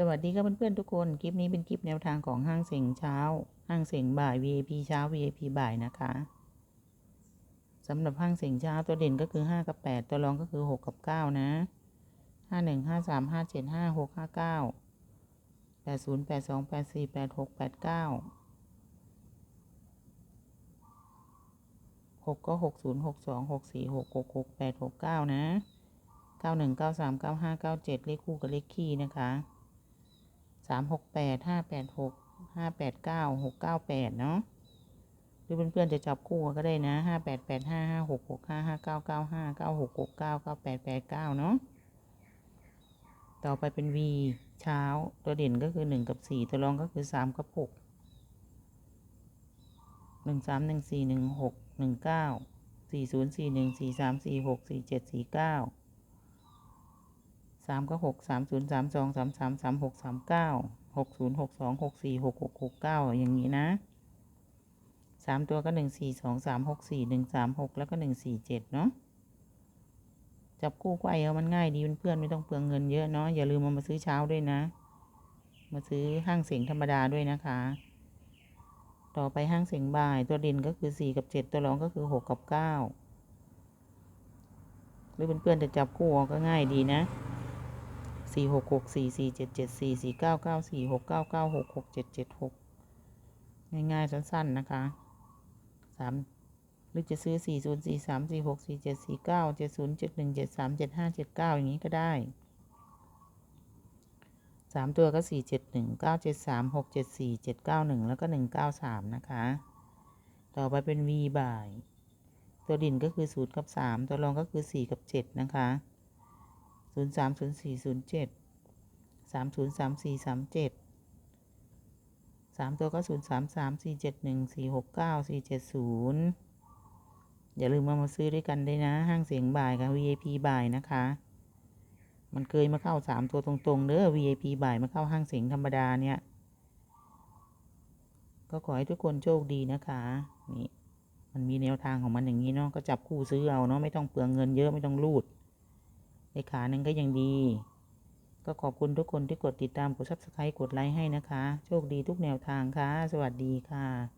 สวัสดีครับเพื่อนๆทุกคน คลิปนี้เป็นคลิปแนวทางของห้างเสียงเช้า ห้างเสียงบ่าย VIP เช้า VIP บ่ายนะคะสำหรับห้างเสียงเช้าตัวเด่นก็คือ 5 กับ 8 ตัวรองก็คือ 6 กับ 9 นะ 5 1 5 3 5 7 5 6 5 9 8 0 8 2 8 4 8 6 8 9 6 ก็ 6 0 6 2 6 4 6 6 6 8 6 9 นะ 91 93 95 97 เลขคู่กับเลขคี่นะคะ สามหกแปดห้าแปดหกห้าแปดเก้าหกเก้าแปดเนาะหรือเพื่อนๆจะจับคู่ก็ได้นะห้าแปดแปดห้าห้าหกหกห้าห้าเก้าเก้าห้าเก้าหกหกเก้าเก้าแปดแปดเก้าเนาะต่อไปเป็น V เช้าตัวเด่นก็คือหนึ่งกับสี่ตัวรองก็คือสามกับหกหนึ่งสามหนึ่งสี่หนึ่งหกหนึ่งเก้า สามก็หกสามศูนย์สามสองสามสามสามหกสามเก้าหกศูนย์หกสองหกสี่หกหกหกเก้าอย่างนี้นะสามตัวก็หนึ่งสี่สองสามหกสี่หนึ่งสามหกแล้วก็หนึ่งสี่เจ็ดเนาะจับคู่ก็ไอเอามันง่ายดีเพื่อนๆไม่ต้องเปลืองเงินเยอะเนาะอย่าลืมมามาซื้อเช้าด้วยนะ มาซื้อห้างเสียงธรรมดาด้วยนะคะ ต่อไปห้างเสียงบ่าย ตัวด่นก็คือสี่กับเจ็ดตัวรองก็คือหกกับเก้าหรือเพื่อนๆจะจับคู่ก็ง่ายดีนะ สี่หกหกสี่สี่เจ็ดเจ็ดสี่สี่เก้าเก้าสี่หกเก้าเก้าหกหกเจ็ดเจ็ดหกง่ายๆ สั้นๆ นะคะสามหรือจะซื้อสี่ศูนย์สี่สามสี่หกสี่เจ็ดสี่เก้าเจ็ดศูนย์เจ็ดหนึ่งเจ็ดสามเจ็ดห้าเจ็ดเก้าอย่างนี้ก็ได้สามตัวก็สี่เจ็ดหนึ่งเก้าเจ็ดสามหกเจ็ดสี่เจ็ดเก้าหนึ่งแล้วก็หนึ่งเก้าสามนะคะ ต่อไปเป็น V บ่าย ตัวดินก็คือศูนย์กับสามตัวรองก็คือสี่กับเจ็ดนะคะ ศูนย์สามศูนย์สี่ศูนย์เจ็ดสามศูนย์สามสี่สามเจ็ดสามตัวก็ศูนย์สามสามสี่เจ็ดหนึ่งสี่หกเก้าสี่เจ็ดศูนย์อย่าลืมมามาซื้อด้วยกันได้นะ ห้างเสียงบ่ายกับ VIP บ่ายนะคะ มันเคยมาเข้าสามตัวตรงๆเด้อ VIP บ่ายมาเข้าห้างเสียงธรรมดาเนี่ย ก็ขอให้ทุกคนโชคดีนะคะนี่มันมีแนวทางของมันอย่างนี้เนาะก็จับคู่ซื้อเอาเนาะไม่ต้องเปลืองเงินเยอะไม่ต้องรูด ในขาหนึ่งก็ยังดี ก็ขอบคุณทุกคนที่กดติดตาม กดซับสไครต์กดไลค์ให้นะคะ โชคดีทุกแนวทางค่ะ สวัสดีค่ะ